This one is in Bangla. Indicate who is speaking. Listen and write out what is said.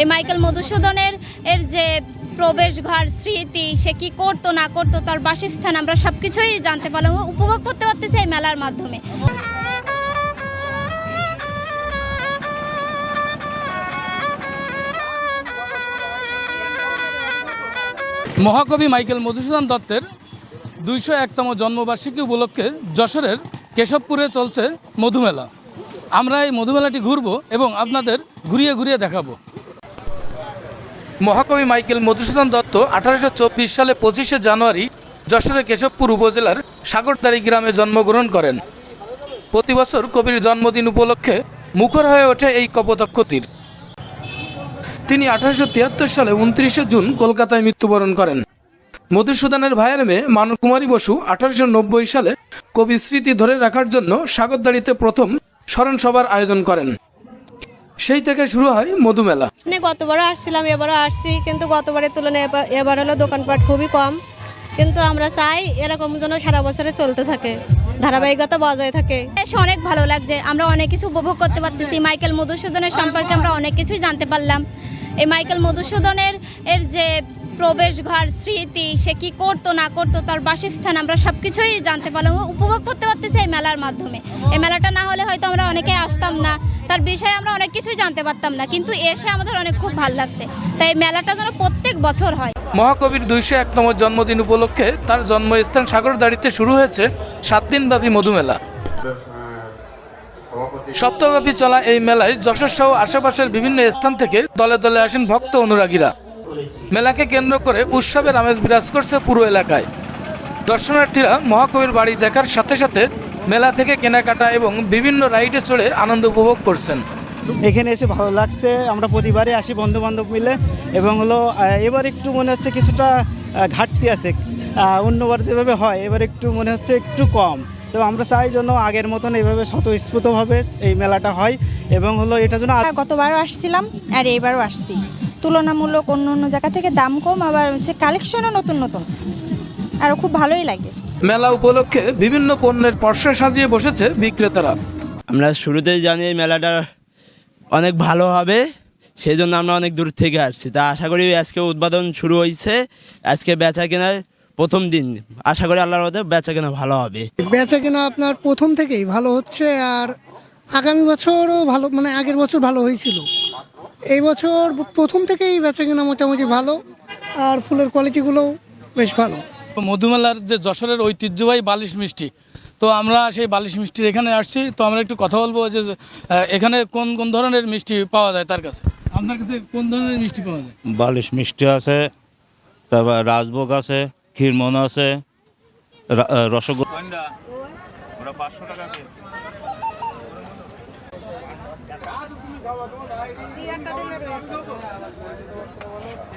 Speaker 1: এই মাইকেল মধুসূদনের এর যে প্রবেশ ঘর স্মৃতি, সে কি করতো, না করতো, তার বাসস্থান আমরা সব কিছুই জানতে পারলাম উপভোগ করতে পারতেছি এই মেলার মাধ্যমে।
Speaker 2: মহাকবি মাইকেল মধুসূদন দত্তের দুইশো একতম জন্মবার্ষিকী উপলক্ষে যশোরের কেশবপুরে চলছে মধুমেলা। আমরা এই মধুমেলাটি ঘুরব এবং আপনাদের ঘুরিয়ে ঘুরিয়ে দেখাবো। মহাকবি মাইকেল মধুসূদন দত্ত আঠারোশো চব্বিশ সালে পঁচিশে জানুয়ারি যশোরের কেশবপুর উপজেলার সাগরদাড়ি গ্রামে জন্মগ্রহণ করেন। প্রতি বছর কবির জন্মদিন উপলক্ষে মুখর হয়ে ওঠে এই কপোতক্ষ তীর তিনি আঠারোশো তিয়াত্তর সালে উনত্রিশে জুন কলকাতায় মৃত্যুবরণ করেন। মধুসূদনের ভাইয়ের মেয়ে মানকুমারী বসু আঠারোশো নব্বই সালে কবি স্মৃতি ধরে রাখার জন্য সাগরদাড়িতে প্রথম স্মরণসভার আয়োজন করেন। সেই থেকে শুরু হয় মধুমেলা।
Speaker 3: মানে গতবারও আসছিলাম এবারও আসছি কিন্তু গতবারের তুলনায় এবার- এবার হলো দোকানপাট খুবই কম। কিন্তু আমরা চাই এরকম যেন সারা বছরে চলতে থাকে ধারাবাহিকতা বজায় থাকে।
Speaker 1: বেশ অনেক ভালো লাগছে আমরা অনেক কিছু উপভোগ করতে পারতেছি। মাইকেল মধুসূদনের সম্পর্কে আমরা অনেক কিছুই জানতে পারলাম। এই মাইকেল মধুসূদনের এর যে প্রবেশ ঘর স্মৃতি, সে কি করতো, না করতো, তার বাসস্থান আমরা সব কিছুই জানতে পারলাম উপভোগ করতে পারতেছি এই মেলার মাধ্যমে। এই মেলাটা না হলে হয়তো আমরা অনেকে আসতাম না, তার বিষয়ে আমরা অনেক কিছুই জানতে পারতাম না, কিন্তু এসে আমাদের অনেক খুব ভালো লাগছে। তাই মেলাটা যেন প্রত্যেক বছর হয়।
Speaker 2: মহাকবির দুইশো একতম জন্মদিন উপলক্ষে তার জন্মস্থান সাগর সাগরদাড়িতে শুরু হয়েছে সাত দিনব্যাপী মধুমেলা। সপ্তাহব্যাপী চলা এই মেলায় যশোর সহ আশেপাশের বিভিন্ন স্থান থেকে দলে দলে আসেন ভক্ত অনুরাগীরা। মেলাকে কেন্দ্র করে উৎসবের আমেজ বিরাজ করছে পুরো এলাকায়। দর্শনার্থীরা মহাকবির বাড়ি দেখার সাথে সাথে মেলা থেকে কেনাকাটা এবং বিভিন্ন রাইডে চড়ে আনন্দ উপভোগ করছেন।
Speaker 4: এখানে এসে ভালো লাগছে। আমরা প্রতিবারই আসি বন্ধু বান্ধব মিলে এবং হলো এবার একটু মনে হচ্ছে কিছুটা ঘাটতি আছে। অন্যবার যেভাবে হয় এবার একটু মনে হচ্ছে একটু কম। তো আমরা চাই জন্য আগের মতন এইভাবে স্বতঃস্ফূর্তভাবে এই মেলাটা হয় এবং হলো এটা জন্য
Speaker 5: হ্যাঁ, গতবারও আসছিলাম আর এবারও আসছি। তুলনামূলক অন্য অন্য জায়গা থেকে দাম কম আবার হচ্ছে কালেকশনও নতুন নতুন। আর খুব ভালোই লাগে।
Speaker 2: মেলা উপলক্ষে বিভিন্ন পণ্যের পর্ষা সাজিয়ে বসেছে বিক্রেতারা।
Speaker 6: আমরা শুরুতেই জানি এই মেলাটা অনেক ভালো হবে সেই জন্য আমরা অনেক দূর থেকে আসছি। তা আশা করি আজকে উদ্বোধন শুরু হয়েছে আজকে বেচা কেনার প্রথম দিন। আশা করি আল্লাহর মধ্যে বেচা কেনা ভালো হবে।
Speaker 7: বেচা কেনা আপনার প্রথম থেকেই ভালো হচ্ছে আর আগামী বছরও ভালো মানে আগের বছর ভালো হয়েছিল। এই বছর প্রথম থেকেই বেচা কেনা মোটামুটি ভালো আর ফুলের কোয়ালিটিগুলোও বেশ ভালো।
Speaker 2: মধুমেলার যে যশোরের ঐতিহ্যবাহী বালিশ মিষ্টি তো আমরা সেই বালিশ মিষ্টির এখানে আসছি তো আমরা একটু কথা বলব যে এখানে কোন কোন ধরনের মিষ্টি পাওয়া যায় তার কাছে? আপনার কাছে কোন ধরনের মিষ্টি পাওয়া যায়?
Speaker 8: বালিশ মিষ্টি আছে তারপর রাজভোগ আছে ক্ষীরমন আছে রসগোল্লা। কেজি।